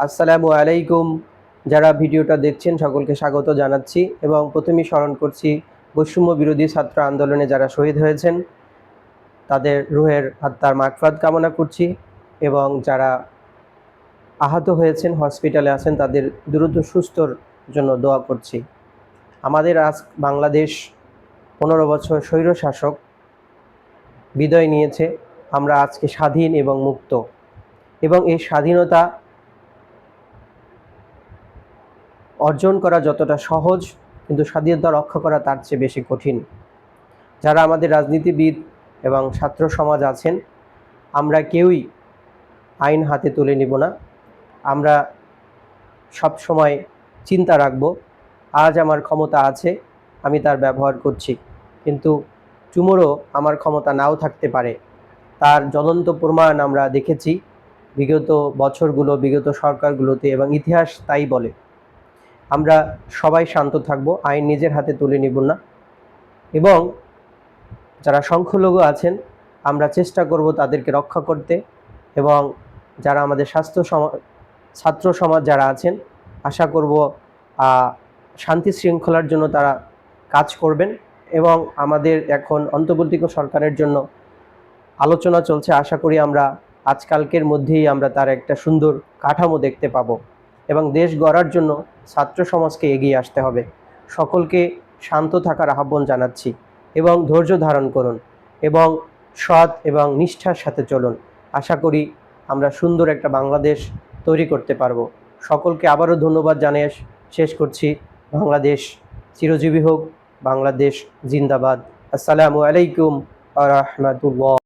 আসসালামু আলাইকুম। যারা ভিডিওটা দেখছেন, সকলকে স্বাগত জানাচ্ছি এবং প্রথমেই স্মরণ করছি, বৈষম্য বিরোধী ছাত্র আন্দোলনে যারা শহীদ হয়েছেন, তাদের রুহের আত্মার মাগফাত কামনা করছি এবং যারা আহত হয়েছেন, হসপিটালে আছেন, তাদের দ্রুত সুস্থর জন্য দোয়া করছি। আমাদের আজ বাংলাদেশ পনেরো বছর স্বৈর শাসক বিদায় নিয়েছে। আমরা আজকে স্বাধীন এবং মুক্ত। এবং এই স্বাধীনতা অর্জন করা যতটা সহজ, কিন্তু স্বাধীনতা রক্ষা করা তার চেয়ে বেশি কঠিন। যারা আমাদের রাজনীতিবিদ এবং ছাত্র সমাজ আছেন, আমরা কেউই আইন হাতে তুলে নিব না। আমরা সব সময় চিন্তা রাখব, আজ আমার ক্ষমতা আছে, আমি তার ব্যবহার করছি। কিন্তু টুমোরও আমার ক্ষমতা নাও থাকতে পারে। তার জ্বলন্ত প্রমাণ আমরা দেখেছি, বিগত বছরগুলো, বিগত সরকারগুলোতে এবং ইতিহাস তাই বলে। আমরা সবাই শান্ত থাকব, আইন নিজের হাতে তুলে নিব না। এবং যারা সংখ্যালঘু আছেন, আমরা চেষ্টা করব তাদেরকে রক্ষা করতে এবং যারা আমাদের স্বাস্থ্য সমাজ ছাত্র সমাজ যারা আছেন, আশা করব শান্তি শৃঙ্খলার জন্য তারা কাজ করবেন এবং আমাদের এখন অন্তর্বর্তী সরকারের জন্য আলোচনা চলছে। আশা করি আমরা আজকালকের মধ্যেই আমরা তার একটা সুন্দর কাঠামো দেখতে পাবো। এবং দেশ গড়ার জন্য ছাত্র সমাজকে এগিয়ে আসতে হবে। সকলকে শান্ত থাকার আহ্বান জানাচ্ছি এবং ধৈর্য ধারণ করুন এবং সৎ এবং নিষ্ঠার সাথে চলুন। আশা করি আমরা সুন্দর একটা বাংলাদেশ তৈরি করতে পারব। সকলকে আবারও ধন্যবাদ জানিয়ে শেষ করছি। বাংলাদেশ চিরজীবী হোক, বাংলাদেশ জিন্দাবাদ। আসসালামু আলাইকুম আ রহমতুল্লাহ।